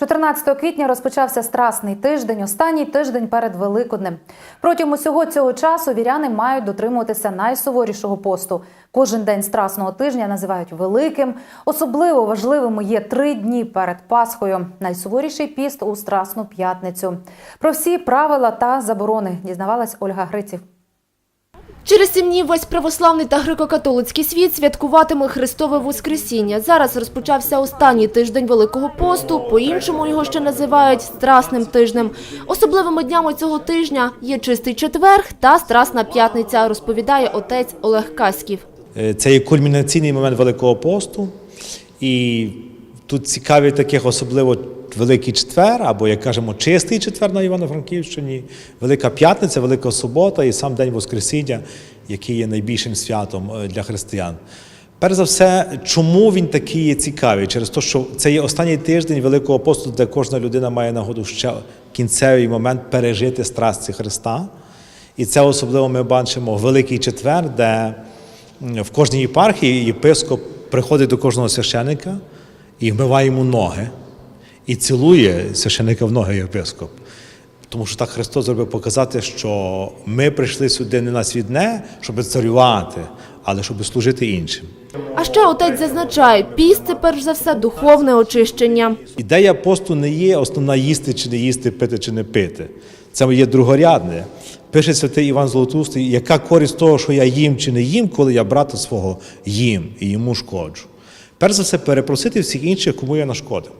14 квітня розпочався страсний тиждень, останній тиждень перед Великоднем. Протягом усього цього часу віряни мають дотримуватися найсуворішого посту. Кожен день страсного тижня називають великим. Особливо важливими є три дні перед Пасхою. Найсуворіший піст у Страсну п'ятницю. Про всі правила та заборони дізнавалась Ольга Гриців. Через сім днів весь православний та греко-католицький світ святкуватиме Христове Воскресіння. Зараз розпочався останній тиждень Великого посту, по-іншому його ще називають Страсним тижнем. Особливими днями цього тижня є Чистий четверг та Страсна п'ятниця, розповідає отець Олег Каськів. Е, Це є кульмінаційний момент Великого посту. І тут цікаві таких особливо Великий четвер, або, як кажемо, чистий четвер на Івано-Франківщині, Велика П'ятниця, Велика Субота і сам День Воскресіння, який є найбільшим святом е, для християн. Перш за все, чому він такий є цікавий? Через те, що це є останній тиждень Великого посту, де кожна людина має нагоду ще кінцевий момент пережити страсті Христа. І це особливо ми бачимо Великий четвер, де в кожній єпархії єпископ приходить до кожного священика і вмиває йому ноги, і цілує священика в ноги єпископ. Тому що так Христос зробив показати, що ми прийшли сюди не на свідне, щоб царювати, але щоб служити іншим. А ще отець зазначає, піст – це перш за все духовне очищення. Ідея посту не є основна їсти чи не їсти, пити чи не пити. Це є другорядне. Пише святий Іван Золотустий, яка користь того, що я їм чи не їм, коли я брата свого їм і йому шкоджу. Перш за все, перепросити всіх інших, кому я нашкодив.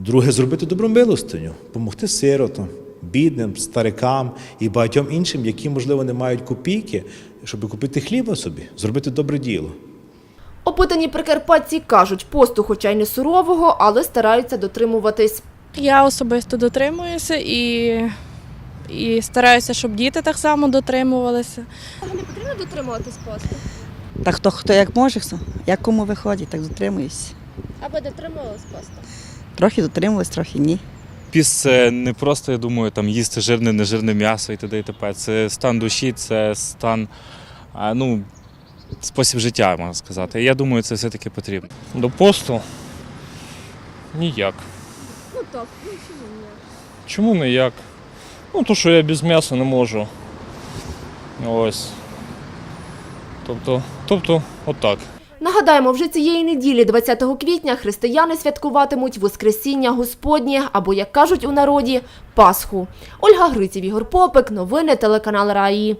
Друге, зробити добромилостиню, допомогти сиротам, бідним, старикам і багатьом іншим, які, можливо, не мають копійки, щоб купити хліба собі, зробити добре діло. Опитані прикарпатці кажуть, посту хоча й не сурового, але стараються дотримуватись. Я особисто дотримуюся і, і стараюся, щоб діти так само дотримувалися. Не потрібно дотримуватись посту? Так хто хто як може, як кому виходить, так дотримуюсь. Аби дотримувались посту. Трохи дотримуюсь, трохи ні. Піс це не просто, я думаю, там їсти жирне, нежирне м'ясо і т.д. і т.п. Це стан душі, це стан, ну, спосіб життя, можна сказати. І я думаю, це все-таки потрібно. До посту? Ніяк. Ну так, ну чому ні? Чому ніяк? Ну, то, що я без м'яса не можу. Ось. Тобто, тобто, отак. Нагадаємо, вже цієї неділі, 20 квітня, християни святкуватимуть Воскресіння Господнє, або, як кажуть у народі, Пасху. Ольга Гриців, Ігор Попик, новини телеканал Раї.